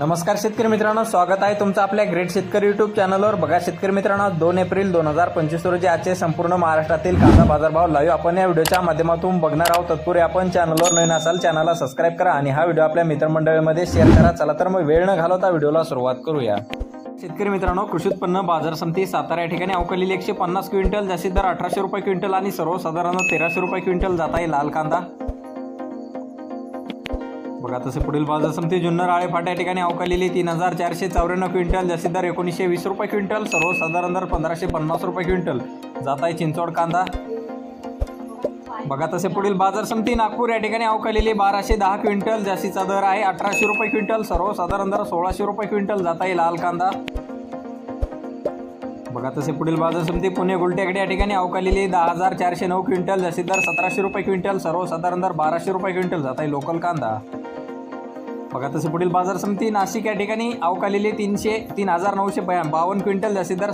नमस्कार शेतकरी मित्रांनो स्वागत आहे तुमचं आपल्या ग्रेट शेतकरी युट्यूब चॅनलवर बघा शेतकरी मित्रांनो दोन एप्रिल दोन हजार पंचवीस रोजी आजचे संपूर्ण महाराष्ट्रातील कांदा बाजारभाव लाईव्ह आपण या व्हिडिओच्या माध्यमातून बघणार आहोत. तत्पूर्वी आपण चॅनलवर नवीन असाल चॅनलला सबस्क्राईब करा आणि हा व्हिडिओ आपल्या मित्रमंडळीमध्ये शेअर करा. चला तर मग वेळ न घालवता व्हिडिओला सुरुवात करूया. शेतकरी मित्रांनो कृषी उत्पन्न बाजार समिती सातारा या ठिकाणी अवकलेली एकशे पन्नास क्विंटल जास्तीत दर अठराशे रुपये क्विंटल आणि सर्वसाधारण तेराशे रुपये क्विंटल जात आहे लाल कांदा. बघा तसे पुढील बाजार समिती जुन्नर आळे फाटा या ठिकाणी अवकालेली तीन हजार चारशे चौऱ्याण्णव क्विंटल जास्तीत दर एकोणीसशे वीस रुपये क्विंटल सर्वसाधारण दर पंधराशे पन्नास रुपये क्विंटल. जात आहे चिंचवड कांदा. बघा तसे पुढील बाजार समिती नागपूर या ठिकाणी अवकालेली बाराशे दहा क्विंटल जास्तीचा दर आहे अठराशे रुपये क्विंटल सर्वसाधारण दर सोळाशे रुपये क्विंटल जात आहे लाल कांदा. बघा तसे पुढील बाजार समिती पुणे गुलटेकडे या ठिकाणी अवकालेली दहा हजार चारशे नऊ क्विंटल जास्तीत दर सतराशे रुपये क्विंटल सर्वसाधारण दर बाराशे रुपये क्विंटल जात आहे लोकल कांदा. बघा तसे पुढील बाजार समिती नाशिक या ठिकाणी अवकालेले तीनशे तीन हजार नऊशे बया- बावन्न क्विंटल जास्तीत दर